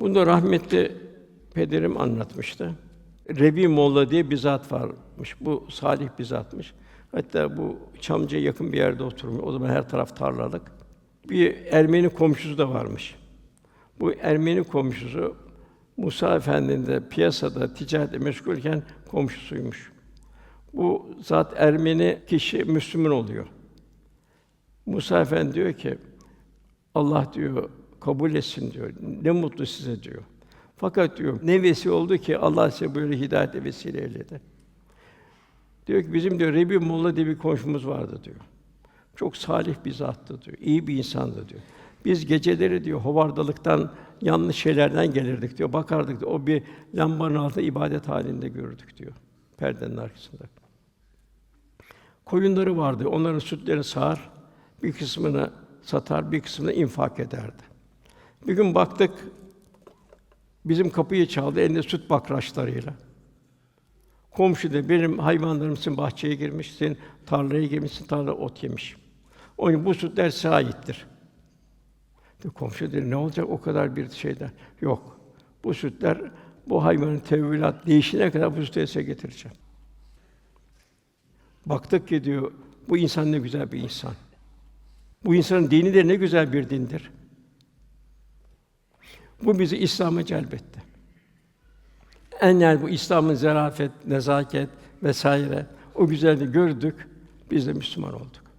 Bunu da rahmetli pederim anlatmıştı. Rebi Molla diye bir zat varmış. Bu salih bir zatmış. Hatta bu Çamcı'ya yakın bir yerde oturmuş. O zaman her taraf tarlalık. Bir Ermeni komşusu da varmış. Bu Ermeni komşusu Musa Efendi'nin de piyasada ticaretle meşgulken komşusuymuş. Bu zat Ermeni kişi Müslüman oluyor. Musa Efendi diyor ki Allah diyor kabul etsin diyor. Ne mutlu size diyor. Fakat diyor ne vesile oldu ki Allah size böyle hidayete vesile eyledi. Diyor ki bizim diyor Rebi Molla diye bir komşumuz vardı diyor. Çok salih bir zattı diyor. iyi bir insandı diyor. Biz geceleri diyor hovardalıktan yanlış şeylerden gelirdik diyor. Bakardık diyor. O bir lambanın altında ibadet halinde görürdük diyor. Perdenin arkasında. Koyunları vardı. Onların sütlerini sağar, bir kısmını satar, bir kısmını infak ederdi. Bir gün baktık bizim kapıyı çaldı elinde süt bakraçlarıyla. Komşu da benim hayvanlarım sizin bahçeye girmiş, senin tarlaya girmiş, sizin tarla ot yemiş. Onun bu sütler size aittir. De komşu dedi ne olacak o kadar bir şeyden? Yok. Bu sütler bu hayvanın tevhilat değişine kadar bu sütü size getireceğim. Baktık ki diyor bu insan ne güzel bir insan. Bu insanın dini de ne güzel bir dindir. Bu bizi İslam'a celbetti. En yani bu İslam'ın zarafet, nezaket vesaire o güzelliği gördük. Biz de Müslüman olduk.